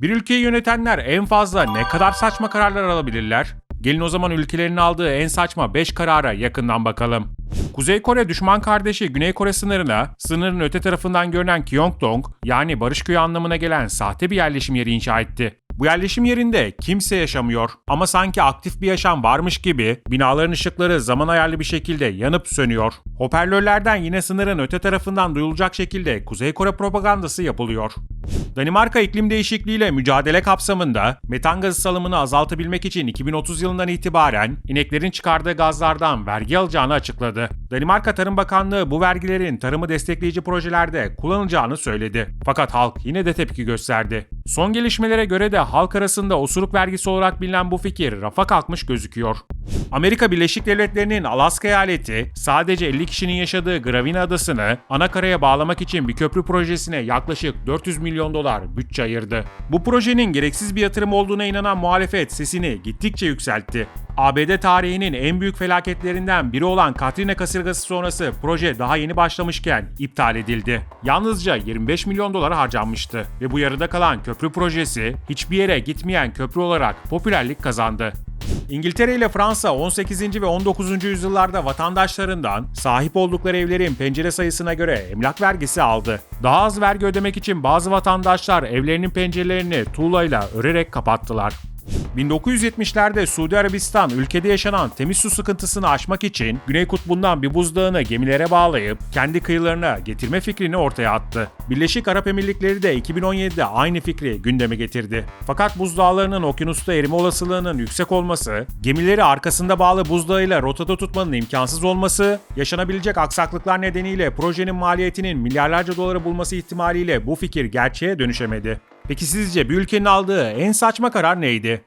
Bir ülkeyi yönetenler en fazla ne kadar saçma kararlar alabilirler? Gelin o zaman ülkelerinin aldığı en saçma 5 karara yakından bakalım. Kuzey Kore düşman kardeşi Güney Kore sınırına, sınırın öte tarafından görünen Gyeongdong yani Barış Köyü anlamına gelen sahte bir yerleşim yeri inşa etti. Bu yerleşim yerinde kimse yaşamıyor ama sanki aktif bir yaşam varmış gibi binaların ışıkları zaman ayarlı bir şekilde yanıp sönüyor. Hoparlörlerden yine sınırın öte tarafından duyulacak şekilde Kuzey Kore propagandası yapılıyor. Danimarka iklim değişikliğiyle mücadele kapsamında metan gazı salımını azaltabilmek için 2030 yılından itibaren ineklerin çıkardığı gazlardan vergi alacağını açıkladı. Danimarka Tarım Bakanlığı bu vergilerin tarımı destekleyici projelerde kullanılacağını söyledi. Fakat halk yine de tepki gösterdi. Son gelişmelere göre de halk arasında osuruk vergisi olarak bilinen bu fikir rafa kalkmış gözüküyor. Amerika Birleşik Devletleri'nin Alaska eyaleti sadece 50 kişinin yaşadığı Gravina adasını ana karaya bağlamak için bir köprü projesine yaklaşık 400 milyon dolar bütçe ayırdı. Bu projenin gereksiz bir yatırım olduğuna inanan muhalefet sesini gittikçe yükseltti. ABD tarihinin en büyük felaketlerinden biri olan Katrina kasırgası sonrası proje daha yeni başlamışken iptal edildi. Yalnızca 25 milyon dolar harcanmıştı ve bu yarıda kalan köprü projesi hiçbir yere gitmeyen köprü olarak popülerlik kazandı. İngiltere ile Fransa 18. ve 19. yüzyıllarda vatandaşlarından sahip oldukları evlerin pencere sayısına göre emlak vergisi aldı. Daha az vergi ödemek için bazı vatandaşlar evlerinin pencerelerini tuğlayla örerek kapattılar. 1970'lerde Suudi Arabistan ülkede yaşanan temiz su sıkıntısını aşmak için Güney Kutbu'ndan bir buzdağını gemilere bağlayıp kendi kıyılarına getirme fikrini ortaya attı. Birleşik Arap Emirlikleri de 2017'de aynı fikri gündeme getirdi. Fakat buzdağlarının okyanusta erime olasılığının yüksek olması, gemileri arkasında bağlı buzdağıyla rotada tutmanın imkansız olması, yaşanabilecek aksaklıklar nedeniyle projenin maliyetinin milyarlarca doları bulması ihtimaliyle bu fikir gerçeğe dönüşemedi. Peki sizce bir ülkenin aldığı en saçma karar neydi?